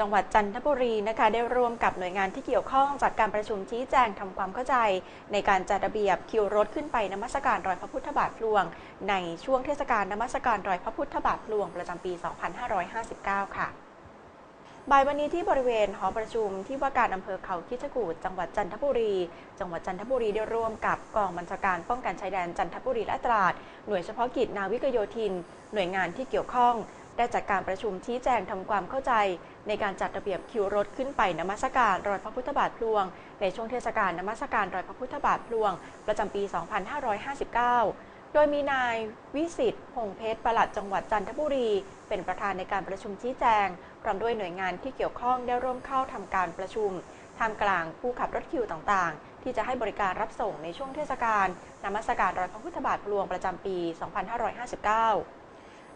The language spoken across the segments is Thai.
จังหวัดจันทบุรีนะคะ ได้ร่วมกับหน่วยงานที่เกี่ยวข้องจากการประชุมชี้แจงทำความเข้าใจ ในการจัดระเบียบคิวรถขึ้นไปนมัสการรอยพระพุทธบาทพลวง ในช่วงเทศกาลนมัสการรอยพระพุทธบาทพลวงประจำปี 2559 ค่ะบ่ายวันนี้ที่บริเวณหอประชุมที่ว่าการอำเภอเขาคิชกูดจังหวัดจันทบุรี จังหวัดจันทบุรีได้ร่วมกับกองบัญชาการป้องกันชายแดนจันทบุรีและตราด หน่วยเฉพาะกิจนาวิกโยธิน หน่วยงานที่เกี่ยวข้อง ได้จัดการประชุมชี้แจงทำความเข้าใจ ในการจัดระเบียบคิวรถขึ้นไปนมัสการรอยพระพุทธบาทพลวง ในช่วงเทศกาลนมัสการรอยพระพุทธบาทพลวง ประจำปี 2559 โดยมีนายวิสิทธิ์พงเพชรประหลัดจังหวัดจันทบุรี เป็นประธานในการประชุมชี้แจง พร้อมด้วยหน่วยงานที่เกี่ยวข้องได้ร่วมเข้าทำการประชุมท่ามกลางผู้ขับรถคิวต่างๆ ที่จะให้บริการรับส่งในช่วงเทศกาลนมัสการรอยพระพุทธบาทพลวงประจำปี 2559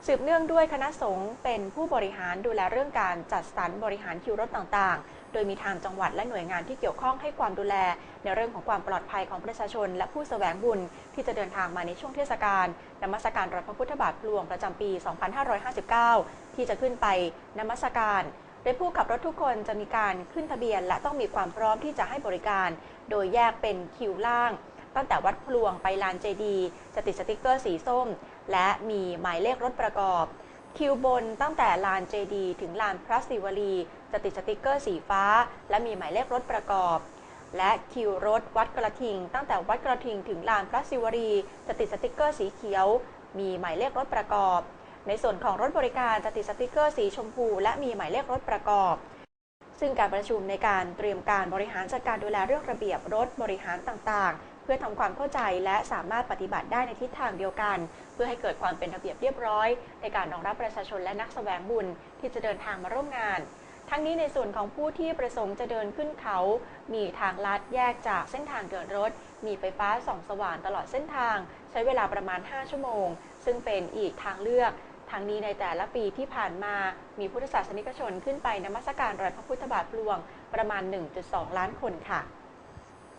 สืบเนื่องด้วยคณะสงฆ์เป็นผู้บริหารดูแลเรื่องการจัดสรรบริหารคิวรถต่างๆ โดยมีทางจังหวัดและหน่วยงานที่เกี่ยวข้องให้ความดูแล ในเรื่องของความปลอดภัยของประชาชน และผู้แสวงบุญที่จะเดินทางมาในช่วงเทศกาลนมัสการรอยพระพุทธบาทพลวงประจำปี 2559 ที่จะขึ้นไปนมัสการโดยผู้ขับรถทุกคนจะมีการขึ้นทะเบียน และต้องมีความพร้อมที่จะให้บริการ โดยแยกเป็นคิวล่าง ตั้งแต่วัดพลวงไปลานเจดีจะติดสติกเกอร์สีส้ม และมีหมายเลขรถประกอบ คิวบนตั้งแต่ลานเจดีถึงลานพระศิวลี จะติดสติกเกอร์สีฟ้า และมีหมายเลขรถประกอบ และคิวรถวัดกระทิง ตั้งแต่วัดกระทิงถึงลานพระศิวลี จะติดสติกเกอร์สีเขียว มีหมายเลขรถประกอบ ในส่วนของรถบริการจะติดสติกเกอร์สีชมพู และมีหมายเลขรถประกอบซึ่งการประชุมในการเตรียมการบริหารจัดการดูแลเรื่องระเบียบรถบริหารต่าง เพื่อทำความเข้าใจและสามารถปฏิบัติได้ในทิศทางเดียวกัน เพื่อให้เกิดความเป็นระเบียบเรียบร้อย ในการรองรับประชาชนและนักแสวงบุญที่จะเดินทางมาร่วมงาน ทั้งนี้ในส่วนของผู้ที่ประสงค์จะเดินขึ้นเขา มีทางลัดแยกจากเส้นทางเดินรถ มีไฟฟ้าส่องสว่างตลอดเส้นทาง ใช้เวลาประมาณ 5 ชั่วโมง ซึ่งเป็นอีกทางเลือกทั้งนี้ในแต่ละปีที่ผ่านมา มีพุทธศาสนิกชนขึ้นไปนมัสการรอยพระพุทธบาทพลวงประมาณ 1.2 ล้านคนค่ะ